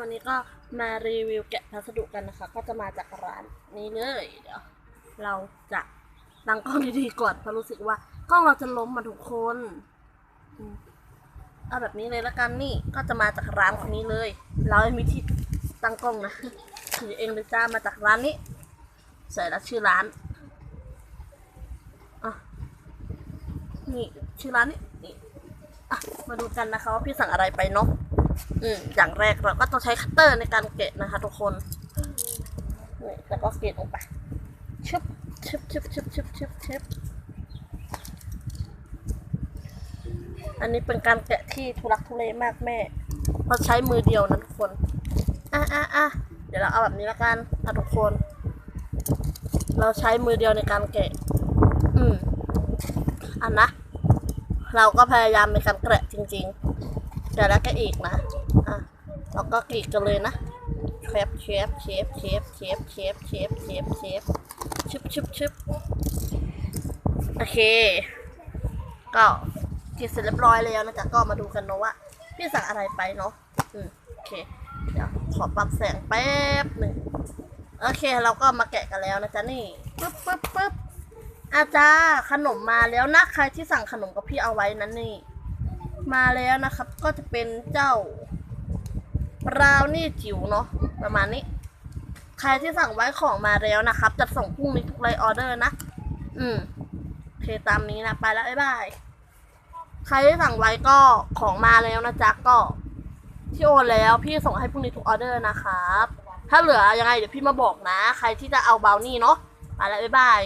วันนี้ก็มารีวิวแกะพัสดุกันนะคะ ก็จะมาจากร้านนี้เลยเดี๋ยวเราจะตั้งกล้องดีๆก่อนเพราะรู้สึกว่ากล้องเราจะล้มมาทุกคนเอาแบบนี้เลยละกันนี่ก็จะมาจากร้านคนนี้เลย เราไม่มีที่ตั้งกล้องนะถือเองเลยจ้ามาจากร้านนี้ใส่แล้วชื่อร้านอะนี่ชื่อร้านนี้นี่อะมาดูกันนะคะว่าพี่สั่งอะไรไปเนาะ อืมอย่างแรกเราก็ต้องใช้คัตเตอร์ในการเกะนะคะทุกคนนี่แล้วก็เกะลงไปชึบชึบชึบชึบชึบชึบชึบอันนี้เป็นการแกะที่ทุรักทุเลมากแม่เพราะใช้มือเดียวนะทุกคน อะอะอะเดี๋ยวเราเอาแบบนี้ละกันนะทุกคน เราใช้มือเดียวในการแกะ อืมอันนะ เราก็พยายามในการแกะจริง ๆ แต่แล้วก็อีกนะ อะเราก็กรีดกันเลยนะเชฟเชฟเชฟเชฟเชฟเชฟเชฟเชฟเชฟชึบชึบชึบโอเค ก็กรีดเสร็จเรียบร้อยแล้วนะจ๊ะก็มาดูกันเนาะว่า พี่สั่งอะไรไปเนาะอืมโอเค เดี๋ยวขอปรับแสงแป๊บหนึ่งโอเคเราก็มาแกะกันแล้วนะจ๊ะนี่ปึ๊บปึ๊บปึ๊บอาจารย์ขนมมาแล้วนะใครที่สั่งขนมกับพี่เอาไว้นั้นนี่ มาแล้วนะครับ ก็จะเป็นเจ้าบราวนี่จิ๋วเนาะประมาณนี้ ใครที่สั่งไว้ของมาแล้วนะครับจะส่งพรุ่งนี้ทุกไลออเดอร์นะ อืมโอเคตามนี้นะ ไปแล้วบ๊ายบายใครที่สั่งไว้ก็ของมาแล้วนะจ๊ะก็ ที่โอนแล้วพี่ส่งให้พรุ่งนี้ทุกออเดอร์นะครับ ถ้าเหลือยังไงเดี๋ยวพี่มาบอกนะ ใครที่จะเอาบราวนี่เนาะไปแล้วบ๊ายบาย